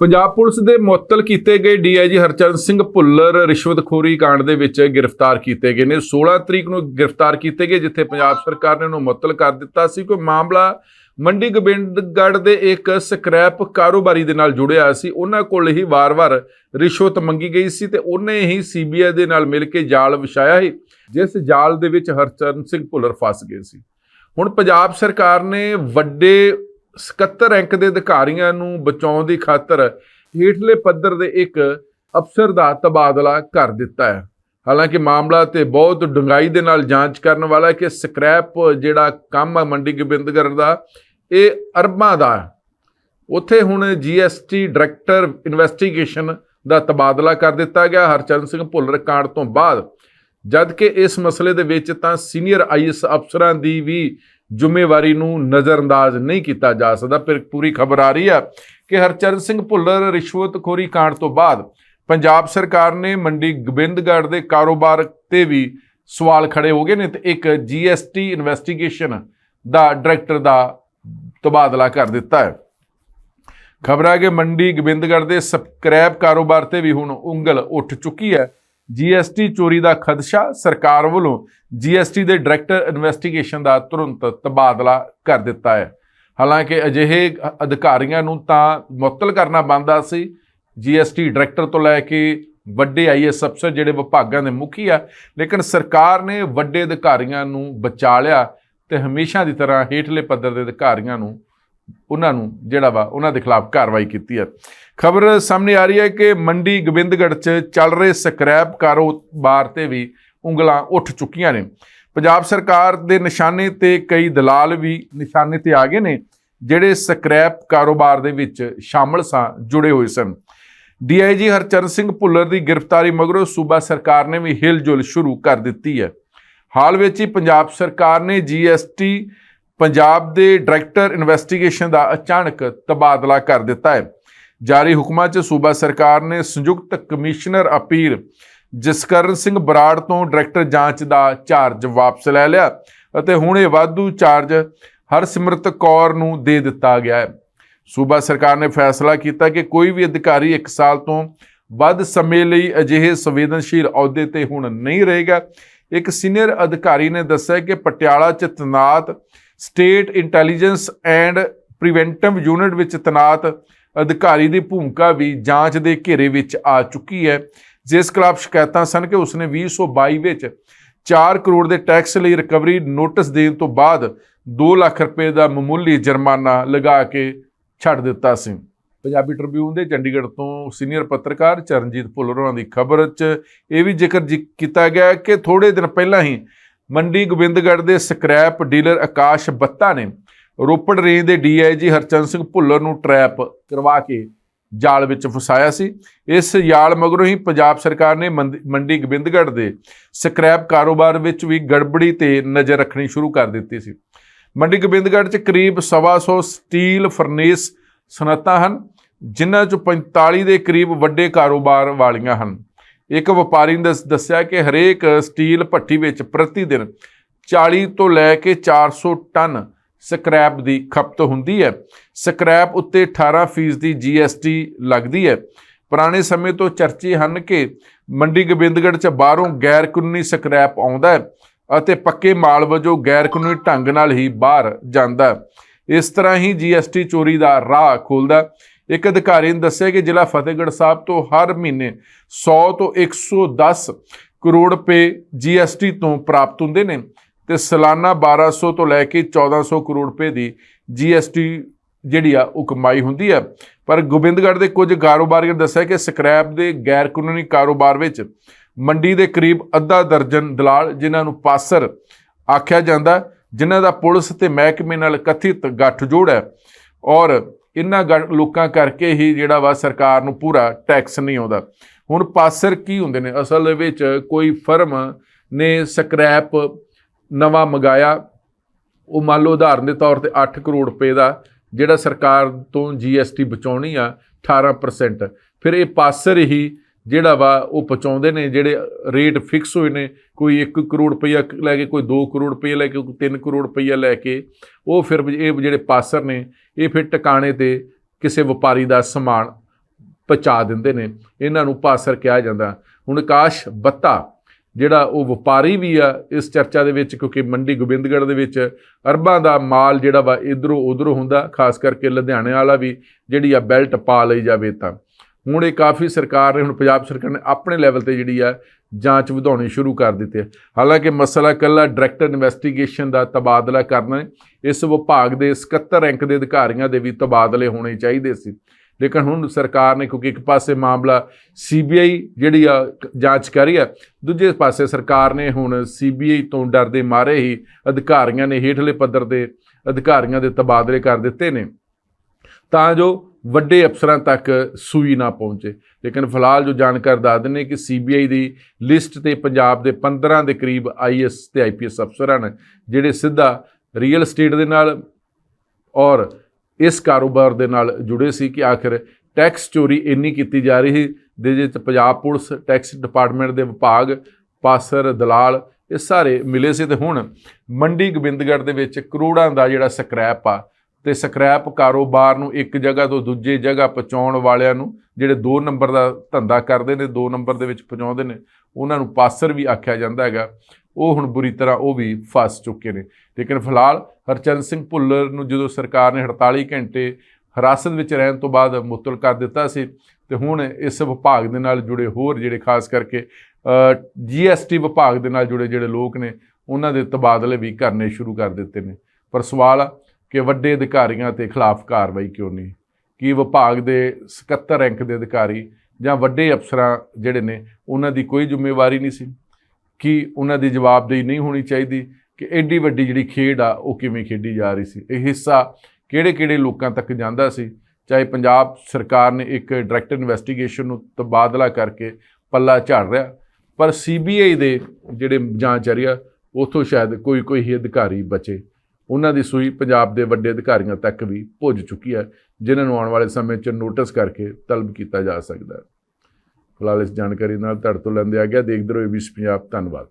Punjab police ਦੇ ਮੁਅੱਤਲ ਕੀਤੇ ਗਏ ਡੀਆਈਜੀ ਹਰਚਰਨ ਸਿੰਘ ਭੁੱਲਰ ਰਿਸ਼ਵਤਖੋਰੀ ਕਾਂਡ ਦੇ ਵਿੱਚ ਗ੍ਰਿਫਤਾਰ ਕੀਤੇ ਗਏ ਨੇ। 16 ਤਰੀਕ ਨੂੰ ਗ੍ਰਿਫਤਾਰ ਕੀਤੇ ਗਏ, ਜਿੱਥੇ ਪੰਜਾਬ ਸਰਕਾਰ ਨੇ ਉਹਨੂੰ ਮੁਅੱਤਲ ਕਰ ਦਿੱਤਾ ਸੀ। ਕੋਈ ਮਾਮਲਾ ਮੰਡੀ ਗੋਬਿੰਦਗੜ੍ਹ ਦੇ ਇੱਕ ਸਕ੍ਰੈਪ ਕਾਰੋਬਾਰੀ ਦੇ ਨਾਲ ਜੁੜਿਆ ਸੀ। ਉਹਨਾਂ ਕੋਲ ਹੀ ਵਾਰ-ਵਾਰ ਰਿਸ਼ਵਤ ਮੰਗੀ ਗਈ ਸੀ ਤੇ ਉਹਨੇ ਹੀ ਸੀਬੀਆਈ ਦੇ ਨਾਲ ਮਿਲ ਕੇ ਜਾਲ ਵਿਛਾਇਆ ਸੀ, ਜਿਸ ਜਾਲ ਦੇ ਵਿੱਚ ਹਰਚਰਨ ਸਿੰਘ ਭੁੱਲਰ ਫਸ ਗਏ ਸੀ। ਹੁਣ ਪੰਜਾਬ ਸਰਕਾਰ ਨੇ ਵੱਡੇ 77 ਰੈਂਕ ਦੇ ਅਧਿਕਾਰੀਆਂ ਨੂੰ ਬਚਾਉਣ ਦੀ ਖਾਤਰ ਹੇਠਲੇ ਪੱਧਰ ਦੇ ਇੱਕ ਅਫਸਰ ਦਾ ਤਬਾਦਲਾ ਕਰ ਦਿੱਤਾ ਹੈ। ਹਾਲਾਂਕਿ ਮਾਮਲਾ ਤੇ ਬਹੁਤ ਡੂੰਘਾਈ ਦੇ ਨਾਲ ਜਾਂਚ ਕਰਨ ਵਾਲਾ ਕਿ ਸਕ੍ਰੈਪ ਜਿਹੜਾ ਕੰਮ ਹੈ ਮੰਡੀ ਗੋਬਿੰਦਗੜ੍ਹ ਦਾ, ਇਹ ਅਰਬਾਂ ਦਾ ਉੱਥੇ ਹੁਣ ਜੀਐਸਟੀ ਡਾਇਰੈਕਟਰ ਇਨਵੈਸਟੀਗੇਸ਼ਨ ਦਾ ਤਬਾਦਲਾ ਕਰ ਦਿੱਤਾ ਗਿਆ, ਹਰਚਰਨ ਸਿੰਘ ਭੁੱਲਰ ਕਾਂਡ ਤੋਂ ਬਾਅਦ। ਜਦ ਕਿ ਇਸ ਮਸਲੇ ਦੇ ਵਿੱਚ ਤਾਂ ਸੀਨੀਅਰ ਆਈਐਸ ਅਫਸਰਾਂ ਦੀ ਵੀ ਜ਼ਿੰਮੇਵਾਰੀ ਨੂੰ ਨਜ਼ਰਅੰਦਾਜ਼ ਨਹੀਂ ਕੀਤਾ ਜਾ ਸਕਦਾ। ਫਿਰ ਪੂਰੀ ਖਬਰ ਆ ਰਹੀ ਹੈ ਕਿ ਹਰਚਰਨ ਸਿੰਘ ਭੁੱਲਰ ਰਿਸ਼ਵਤਖੋਰੀ ਕਾਂਡ ਤੋਂ ਬਾਅਦ ਪੰਜਾਬ ਸਰਕਾਰ ਨੇ ਮੰਡੀ ਗੋਬਿੰਦਗੜ੍ਹ ਦੇ ਕਾਰੋਬਾਰ ਤੇ ਵੀ ਸਵਾਲ ਖੜੇ ਹੋ ਗਏ ਨੇ ਤੇ ਇੱਕ ਜੀਐਸਟੀ ਇਨਵੈਸਟੀਗੇਸ਼ਨ ਦਾ ਡਾਇਰੈਕਟਰ ਦਾ ਤਬਾਦਲਾ ਕਰ ਦਿੱਤਾ ਹੈ। ਖਬਰ ਹੈ ਕਿ ਮੰਡੀ ਗੋਬਿੰਦਗੜ੍ਹ ਦੇ ਸਕ੍ਰੈਪ ਕਾਰੋਬਾਰ ਤੇ ਵੀ ਹੁਣ ਉਂਗਲ ਉੱਠ ਚੁੱਕੀ ਹੈ। ਜੀਐਸਟੀ ਚੋਰੀ ਦਾ ਖਦਸ਼ਾ ਸਰਕਾਰ ਵੱਲੋਂ ਜੀਐਸਟੀ ਦੇ ਡਾਇਰੈਕਟਰ ਇਨਵੈਸਟੀਗੇਸ਼ਨ ਦਾ ਤੁਰੰਤ ਤਬਾਦਲਾ ਕਰ ਦਿੱਤਾ ਹੈ। ਹਾਲਾਂਕਿ ਅਜਿਹੇ ਅਧਿਕਾਰੀਆਂ ਨੂੰ ਤਾਂ ਮੁਅੱਤਲ ਕਰਨਾ ਬੰਦਾ ਸੀ। ਜੀਐਸਟੀ ਡਾਇਰੈਕਟਰ ਤੋਂ ਲੈ ਕੇ ਵੱਡੇ ਆਈਐਸ ਅਫਸਰ ਜਿਹੜੇ ਵਿਭਾਗਾਂ ਦੇ ਮੁਖੀ ਆ, ਲੇਕਿਨ ਸਰਕਾਰ ਨੇ ਵੱਡੇ ਅਧਿਕਾਰੀਆਂ ਨੂੰ ਬਚਾ ਲਿਆ ਤੇ ਹਮੇਸ਼ਾ ਦੀ ਤਰ੍ਹਾਂ ਹੇਠਲੇ ਪੱਧਰ ਦੇ ਅਧਿਕਾਰੀਆਂ ਨੂੰ, ਉਹਨਾਂ ਨੂੰ ਜਿਹੜਾ ਵਾ ਉਹਨਾਂ ਦੇ ਖਿਲਾਫ ਕਾਰਵਾਈ ਕੀਤੀ ਹੈ। ਖਬਰ ਸਾਹਮਣੇ ਆ ਰਹੀ ਹੈ ਕਿ ਮੰਡੀ ਗੋਬਿੰਦਗੜ੍ਹ 'ਚ ਚੱਲ ਰਹੇ ਸਕ੍ਰੈਪ ਕਾਰੋਬਾਰ ਤੇ ਵੀ ਉਂਗਲਾਂ ਉੱਠ ਚੁੱਕੀਆਂ ਨੇ। ਪੰਜਾਬ ਸਰਕਾਰ ਦੇ ਨਿਸ਼ਾਨੇ ਤੇ ਕਈ ਦਲਾਲ ਵੀ ਨਿਸ਼ਾਨੇ ਤੇ ਆ ਗਏ ਨੇ, ਜਿਹੜੇ ਸਕ੍ਰੈਪ ਕਾਰੋਬਾਰ ਦੇ ਵਿੱਚ ਸ਼ਾਮਲ ਸਾਂ, ਜੁੜੇ ਹੋਏ ਸਨ। ਡੀਆਈਜੀ ਹਰਚਰਨ ਸਿੰਘ ਭੁੱਲਰ ਦੀ ਗ੍ਰਿਫਤਾਰੀ ਮਗਰੋਂ ਸੂਬਾ ਸਰਕਾਰ ਨੇ ਵੀ ਹਿਲਜੁਲ ਸ਼ੁਰੂ ਕਰ ਦਿੱਤੀ ਹੈ। ਹਾਲ ਵਿੱਚ ਹੀ ਪੰਜਾਬ ਸਰਕਾਰ ਨੇ ਜੀਐਸਟੀ ਪੰਜਾਬ ਦੇ ਡਾਇਰੈਕਟਰ ਇਨਵੈਸਟੀਗੇਸ਼ਨ ਦਾ ਅਚਾਨਕ ਤਬਾਦਲਾ ਕਰ ਦਿੱਤਾ ਹੈ। ਜਾਰੀ ਹੁਕਮਾਂ 'ਚ ਸੂਬਾ ਸਰਕਾਰ ਨੇ ਸੰਯੁਕਤ ਕਮਿਸ਼ਨਰ ਅਪੀਲ ਜਸਕਰਨ ਸਿੰਘ ਬਰਾੜ ਤੋਂ ਡਾਇਰੈਕਟਰ ਜਾਂਚ ਦਾ ਚਾਰਜ ਵਾਪਸ ਲੈ ਲਿਆ ਅਤੇ ਹੁਣ ਇਹ ਵਾਧੂ ਚਾਰਜ ਹਰਸਿਮਰਤ ਕੌਰ ਨੂੰ ਦੇ ਦਿੱਤਾ ਗਿਆ ਹੈ। ਸੂਬਾ ਸਰਕਾਰ ਨੇ ਫੈਸਲਾ ਕੀਤਾ ਕਿ ਕੋਈ ਵੀ ਅਧਿਕਾਰੀ 1 ਸਾਲ ਤੋਂ ਵੱਧ ਸਮੇਂ ਲਈ ਅਜਿਹੇ ਸੰਵੇਦਨਸ਼ੀਲ ਅਹੁਦੇ ਤੇ ਹੁਣ ਨਹੀਂ ਰਹੇਗਾ। ਇੱਕ ਸੀਨੀਅਰ ਅਧਿਕਾਰੀ ਨੇ ਦੱਸਿਆ ਕਿ ਪਟਿਆਲਾ 'ਚ ਤਨਾਤ state intelligence and preventive unit ਵਿੱਚ ਤਨਾਤ ਅਧਿਕਾਰੀ ਦੀ ਭੂਮਿਕਾ ਵੀ ਜਾਂਚ ਦੇ ਘੇਰੇ ਵਿੱਚ ਆ ਚੁੱਕੀ ਹੈ। ਜਿਸ ਖਿਲਾਫ ਸ਼ਿਕਾਇਤਾਂ ਸਨ ਕਿ ਉਸਨੇ 2022 ਵਿੱਚ 4 ਕਰੋੜ ਦੇ ਟੈਕਸ ਲਈ ਰਿਕਵਰੀ ਨੋਟਿਸ ਦੇਣ ਤੋਂ ਬਾਅਦ 2 ਲੱਖ ਰੁਪਏ ਦਾ ਮਾਮੂਲੀ ਜੁਰਮਾਨਾ ਲਗਾ ਕੇ ਛੱਡ ਦਿੱਤਾ ਸੀ। ਪੰਜਾਬੀ ਟ੍ਰਿਬਿਊਨ ਦੇ ਚੰਡੀਗੜ੍ਹ ਤੋਂ ਸੀਨੀਅਰ ਪੱਤਰਕਾਰ ਚਰਨਜੀਤ ਭੁੱਲਰਾਂ ਦੀ ਖਬਰ 'ਚ ਇਹ ਵੀ ਜ਼ਿਕਰ ਜਿ- ਕੀਤਾ ਗਿਆ ਕਿ ਥੋੜੇ ਦਿਨ ਪਹਿਲਾਂ ਹੀ ਮੰਡੀ ਗੋਬਿੰਦਗੜ੍ਹ ਦੇ ਸਕ੍ਰੈਪ ਡੀਲਰ ਆਕਾਸ਼ ਬੱਤਾ ਨੇ ਰੋਪੜ ਰੇਂਜ ਦੇ ਡੀਆਈਜੀ ਹਰਚੰਦ ਸਿੰਘ ਭੁੱਲਰ ਨੂੰ ਟਰੈਪ ਕਰਵਾ ਕੇ ਜਾਲ ਵਿੱਚ ਫਸਾਇਆ ਸੀ। ਇਸ ਜਾਲ ਮਗਰੋਂ ਹੀ ਪੰਜਾਬ ਸਰਕਾਰ ਨੇ ਮੰਦ- ਮੰਡੀ ਗੋਬਿੰਦਗੜ੍ਹ ਦੇ ਸਕ੍ਰੈਪ ਕਾਰੋਬਾਰ ਵਿੱਚ ਵੀ ਗੜਬੜੀ ਤੇ ਨਜ਼ਰ ਰੱਖਣੀ ਸ਼ੁਰੂ ਕਰ ਦਿੱਤੀ ਸੀ। ਮੰਡੀ ਗੋਬਿੰਦਗੜ੍ਹ 'ਚ ਕਰੀਬ 125 ਸਟੀਲ ਫਰਨੇਸ ਸਨਅਤਾਂ ਹਨ, ਜਿਨ੍ਹਾਂ 'ਚੋਂ 45 ਦੇ ਕਰੀਬ ਵੱਡੇ ਕਾਰੋਬਾਰ ਵਾਲੀਆਂ ਹਨ। ਇੱਕ ਵਪਾਰੀ ਨੇ ਦੱਸ- ਦੱਸਿਆ ਕਿ ਹਰੇਕ ਸਟੀਲ ਭੱਠੀ ਵਿੱਚ ਪ੍ਰਤੀ ਦਿਨ 40 ਤੋਂ ਲੈ ਕੇ 400 ਟਨ ਸਕ੍ਰੈਪ ਦੀ ਖਪਤ ਹੁੰਦੀ ਹੈ। ਸਕ੍ਰੈਪ ਉੱਤੇ 18% ਦੀ ਜੀਐਸਟੀ ਲੱਗਦੀ ਹੈ। ਪੁਰਾਣੇ ਸਮੇਂ ਤੋਂ ਚਰਚੇ ਹਨ ਕਿ ਮੰਡੀ ਗੋਬਿੰਦਗੜ੍ਹ 'ਚ ਬਾਹਰੋਂ ਗੈਰ ਕਾਨੂੰਨੀ ਸਕ੍ਰੈਪ ਆਉਂਦਾ ਹੈ ਅਤੇ ਪੱਕੇ ਮਾਲ ਵਜੋਂ ਗੈਰ ਕਾਨੂੰਨੀ ਢੰਗ ਨਾਲ ਹੀ ਬਾਹਰ ਜਾਂਦਾ ਇਸ ਤਰ੍ਹਾਂ ਹੀ ਜੀਐਸਟੀ ਚੋਰੀ ਦਾ ਰਾਹ ਖੋਲਦਾ ਇੱਕ ਅਧਿਕਾਰੀ ਨੇ ਦੱਸਿਆ ਕਿ ਜ਼ਿਲ੍ਹਾ ਫਤਿਹਗੜ੍ਹ ਸਾਹਿਬ ਤੋਂ ਹਰ ਮਹੀਨੇ 100 ਤੋਂ 110 ਕਰੋੜ ਰੁਪਏ ਜੀਐਸਟੀ ਤੋਂ ਪ੍ਰਾਪਤ ਹੁੰਦੇ ਨੇ। ਤੇ ਸਾਲਾਨਾ 1200 ਤੋਂ ਲੈ ਕੇ 1400 ਕਰੋੜ ਰੁਪਏ ਦੀ ਜੀਐਸਟੀ ਜਿਹੜੀ ਆ, ਉਹ ਕਮਾਈ ਹੁੰਦੀ ਆ। ਪਰ ਗੋਬਿੰਦਗੜ੍ਹ ਦੇ ਕੁਝ ਕਾਰੋਬਾਰੀਆਂ ਨੇ ਦੱਸਿਆ ਕਿ ਸਕ੍ਰੈਪ ਦੇ ਗੈਰ ਕਾਨੂੰਨੀ ਕਾਰੋਬਾਰ ਵਿੱਚ ਮੰਡੀ ਦੇ ਕਰੀਬ ਅੱਧਾ ਦਰਜਨ ਦਲਾਲ, ਜਿਨ੍ਹਾਂ ਨੂੰ ਪਾਸਰ ਆਖਿਆ ਜਾਂਦਾ, ਜਿਨ੍ਹਾਂ ਦਾ ਪੁਲਿਸ ਤੇ ਮਹਿਕਮੇ ਨਾਲ ਕਥਿਤ ਗੱਠਜੋੜ ਹੈ। ਔਰ ਇਹਨਾਂ ਗੱਠ- ਲੋਕਾਂ ਕਰਕੇ ਹੀ ਜਿਹੜਾ ਵਾ, ਸਰਕਾਰ ਨੂੰ ਪੂਰਾ ਟੈਕਸ ਨਹੀਂ ਆਉਂਦਾ। ਹੁਣ ਪਾਸਰ ਕੀ ਹੁੰਦੇ ਨੇ? ਅਸਲ ਵਿੱਚ ਕੋਈ ਫਰਮ ਨੇ ਸਕ੍ਰੈਪ ਨਵਾਂ ਮੰਗਾਇਆ, ਉਹ ਮੰਨ ਲਓ ਉਦਾਹਰਨ ਦੇ ਤੌਰ ਤੇ 8 ਕਰੋੜ ਰੁਪਏ ਦਾ ਜਿਹੜਾ ਸਰਕਾਰ ਤੋਂ ਜੀਐਸਟੀ ਬਚਾਉਣੀ ਆ 18% ਫਿਰ ਇਹ ਪਾਸਰ ਹੀ ਜਿਹੜਾ ਵਾ ਉਹ ਪਹੁੰਚਾਉਂਦੇ ਨੇ, ਜਿਹੜੇ ਰੇਟ ਫਿਕਸ ਹੋਏ ਨੇ, ਕੋਈ 1 ਕਰੋੜ ਰੁਪਈਆ ਲੈ ਕੇ, ਕੋਈ 2 ਕਰੋੜ ਰੁਪਈਆ ਲੈ ਕੇ, ਕੋਈ 3 ਕਰੋੜ ਰੁਪਈਆ ਲੈ ਕੇ, ਉਹ ਫਿਰ ਇਹ ਜਿਹੜੇ ਪਾਸਰ ਨੇ, ਇਹ ਫਿਰ ਟਿਕਾਣੇ ਤੇ ਕਿਸੇ ਵਪਾਰੀ ਦਾ ਸਮਾਨ ਪਹੁੰਚਾ ਦਿੰਦੇ ਨੇ। ਇਹਨਾਂ ਨੂੰ ਪਾਸਰ ਕਿਹਾ ਜਾਂਦਾ। ਹੁਣ ਕਾਸ਼ ਬੱਤਾ ਜਿਹੜਾ ਉਹ ਵਪਾਰੀ ਵੀ ਆ, ਇਸ ਚਰਚਾ ਦੇ ਵਿੱਚ, ਕਿਉਂਕਿ ਮੰਡੀ ਗੋਬਿੰਦਗੜ੍ਹ ਦੇ ਵਿੱਚ ਅਰਬਾਂ ਦਾ ਮਾਲ ਜਿਹੜਾ ਵਾ ਇਧਰੋਂ ਉਧਰੋਂ ਹੁੰਦਾ, ਖਾਸ ਕਰਕੇ ਲੁਧਿਆਣੇ ਵਾਲਾ ਵੀ, ਜਿਹੜੀ ਆ ਬੈਲਟ ਪਾ ਲਈ ਜਾਵੇ ਤਾਂ। ਹੁਣ ਇਹ ਕਾਫੀ ਸਰਕਾਰ ਨੇ, ਹੁਣ ਪੰਜਾਬ ਸਰਕਾਰ ਨੇ ਆਪਣੇ ਲੈਵਲ ਤੇ ਜਿਹੜੀ ਆ ਜਾਂਚ ਵਧਾਉਣੀ ਸ਼ੁਰੂ ਕਰ ਦਿੱਤੀ ਹੈ। ਹਾਲਾਂਕਿ ਮਸਲਾ ਕੱਲਾ ਡਾਇਰੈਕਟਰ ਇਨਵੈਸਟੀਗੇਸ਼ਨ ਦਾ ਤਬਾਦਲਾ ਕਰਨਾ ਇਸ ਵਿਭਾਗ ਦੇ 77 ਰੈਂਕ ਦੇ ਅਧਿਕਾਰੀਆਂ ਦੇ ਵੀ ਤਬਾਦਲੇ ਹੋਣੇ ਚਾਹੀਦੇ ਸੀ। ਲੇਕਿਨ ਹੁਣ ਸਰਕਾਰ ਨੇ, ਕਿਉਂਕਿ ਇੱਕ ਪਾਸੇ ਮਾਮਲਾ ਸੀਬੀਆਈ ਜਿਹੜੀ ਆ, ਜਾਂਚ ਕਰ ਰਹੀ ਹੈ ਦੂਜੇ ਪਾਸੇ ਸਰਕਾਰ ਨੇ ਹੁਣ ਸੀਬੀਆਈ ਤੋਂ ਡਰਦੇ ਮਾਰੇ ਹੀ ਅਧਿਕਾਰੀਆਂ ਨੇ ਹੇਠਲੇ ਪੱਧਰ ਦੇ ਅਧਿਕਾਰੀਆਂ ਦੇ ਤਬਾਦਲੇ ਕਰ ਦਿੱਤੇ ਨੇ। ਤਾਂ ਜੋ ਵੱਡੇ ਅਫਸਰਾਂ ਤੱਕ ਸੂਈ ਨਾ ਪਹੁੰਚੇ। ਲੇਕਿਨ ਫਿਲਹਾਲ ਜੋ ਜਾਣਕਾਰ ਦੱਸ ਦਿੰਦੇ ਕਿ ਸੀਬੀਆਈ ਦੀ ਲਿਸਟ ਤੇ ਪੰਜਾਬ ਦੇ 15 ਦੇ ਕਰੀਬ ਆਈਐਸ ਤੇ ਆਈਪੀਐਸ ਅਫਸਰ ਹਨ ਜਿਹੜੇ ਸਿੱਧਾ ਰੀਅਲ ਏਸਟੇਟ ਦੇ ਨਾਲ ਔਰ ਇਸ ਕਾਰੋਬਾਰ ਦੇ ਨਾਲ ਜੁੜੇ ਸੀ ਕਿ ਆਖਿਰ ਟੈਕਸ ਚੋਰੀ ਇੰਨੀ ਕੀਤੀ ਜਾ ਰਹੀ ਸੀ ਜਿਹਦੇ ਵਿੱਚ ਪੰਜਾਬ ਪੁਲਿਸ, ਟੈਕਸ ਡਿਪਾਰਟਮੈਂਟ ਦੇ ਵਿਭਾਗ, ਪਾਸਰ, ਦਲਾਲ, ਇਹ ਸਾਰੇ ਮਿਲੇ ਸੀ ਤੇ ਹੁਣ ਮੰਡੀ ਗੋਬਿੰਦਗੜ੍ਹ ਦੇ ਵਿੱਚ ਕਰੋੜਾਂ ਦਾ ਜਿਹੜਾ ਸਕ੍ਰੈਪ ਆ ਤੇ ਸਕ੍ਰੈਪ ਕਾਰੋਬਾਰ ਨੂੰ ਇੱਕ ਜਗ੍ਹਾ ਤੋਂ ਦੂਜੇ ਜਗ੍ਹਾ ਪਹੁੰਚਾਉਣ ਵਾਲਿਆਂ ਨੂੰ ਜਿਹੜੇ 2 ਨੰਬਰ ਦਾ ਧੰਦਾ ਕਰਦੇ ਨੇ 2 ਨੰਬਰ ਦੇ ਵਿੱਚ ਪਹੁੰਚਾਉਂਦੇ ਨੇ, ਉਹਨਾਂ ਨੂੰ ਪਾਸਰ ਵੀ ਆਖਿਆ ਜਾਂਦਾ ਹੈਗਾ। ਉਹ ਹੁਣ ਬੁਰੀ ਤਰ੍ਹਾਂ ਉਹ ਵੀ ਫਸ ਚੁੱਕੇ ਨੇ। ਲੇਕਿਨ ਫਿਲਹਾਲ ਹਰਚੰਦ ਸਿੰਘ ਭੁੱਲਰ ਨੂੰ ਜਦੋਂ ਸਰਕਾਰ ਨੇ 48 ਘੰਟੇ ਹਿਰਾਸਤ ਵਿੱਚ ਰਹਿਣ ਤੋਂ ਬਾਅਦ ਮੁਅੱਤਲ ਕਰ ਦਿੱਤਾ ਸੀ ਤੇ ਹੁਣ ਇਸ ਵਿਭਾਗ ਦੇ ਨਾਲ ਜੁੜੇ ਹੋਰ ਜਿਹੜੇ ਖਾਸ ਕਰਕੇ ਜੀਐਸਟੀ ਵਿਭਾਗ ਦੇ ਨਾਲ ਜੁੜੇ ਜਿਹੜੇ ਲੋਕ ਨੇ, ਉਹਨਾਂ ਦੇ ਤਬਾਦਲੇ ਵੀ ਕਰਨੇ ਸ਼ੁਰੂ ਕਰ ਦਿੱਤੇ ਨੇ। ਪਰ ਸਵਾਲ ਆ ਕਿ ਵੱਡੇ ਅਧਿਕਾਰੀਆਂ ਤੇ ਖਿਲਾਫ ਕਾਰਵਾਈ ਕਿਉਂ ਨਹੀਂ? ਕੀ ਵਿਭਾਗ ਦੇ 77 ਰੈਂਕ ਦੇ ਅਧਿਕਾਰੀ ਜਾਂ ਵੱਡੇ ਅਫਸਰਾਂ ਜਿਹੜੇ ਨੇ, ਉਹਨਾਂ ਦੀ ਕੋਈ ਜ਼ਿੰਮੇਵਾਰੀ ਨਹੀਂ ਸੀ? ਕਿ ਉਹਨਾਂ ਦੀ ਜਵਾਬਦੇਹੀ ਨਹੀਂ ਹੋਣੀ ਚਾਹੀਦੀ ਕਿ ਐਡੀ ਵੱਡੀ ਜਿਹੜੀ ਖੇਡ ਆ, ਉਹ ਕਿਵੇਂ ਖੇਡੀ ਜਾ ਰਹੀ ਸੀ। ਇਹ ਹਿੱਸਾ ਕਿਹੜੇ-ਕਿਹੜੇ ਲੋਕਾਂ ਤੱਕ ਜਾਂਦਾ ਸੀ? ਚਾਹੇ ਪੰਜਾਬ ਸਰਕਾਰ ਨੇ ਇੱਕ ਡਾਇਰੈਕਟ ਇਨਵੈਸਟੀਗੇਸ਼ਨ ਨੂੰ ਤਬਾਦਲਾ ਕਰਕੇ ਪੱਲਾ ਝਾੜ ਰਿਹਾ, ਪਰ ਸੀਬੀਆਈ ਦੇ ਜਿਹੜੇ ਜਾਂਚ ਰਹੀ ਆ ਉਥੋਂ ਸ਼ਾਇਦ ਕੋਈ ਕੋਈ ਹੀ ਅਧਿਕਾਰੀ ਬਚੇ। ਉਹਨਾਂ ਦੀ ਸੂਈ ਪੰਜਾਬ ਦੇ ਵੱਡੇ ਅਧਿਕਾਰੀਆਂ ਤੱਕ ਵੀ ਪੁੱਜ ਚੁੱਕੀ ਹੈ, ਜਿਨ੍ਹਾਂ ਨੂੰ ਆਉਣ ਵਾਲੇ ਸਮੇਂ 'ਚ ਨੋਟਿਸ ਕਰਕੇ ਤਲਬ ਕੀਤਾ ਜਾ ਸਕਦਾ ਹੈ। ਫਿਲਹਾਲ ਇਸ ਜਾਣਕਾਰੀ ਨਾਲ ਤੁਹਾਡੇ ਤੋਂ ਲੈਂਦੇ ਆ ਗਿਆ। ਦੇਖਦੇ ਰਹੋ ਏਬੀਸੀ ਪੰਜਾਬ। ਧੰਨਵਾਦ।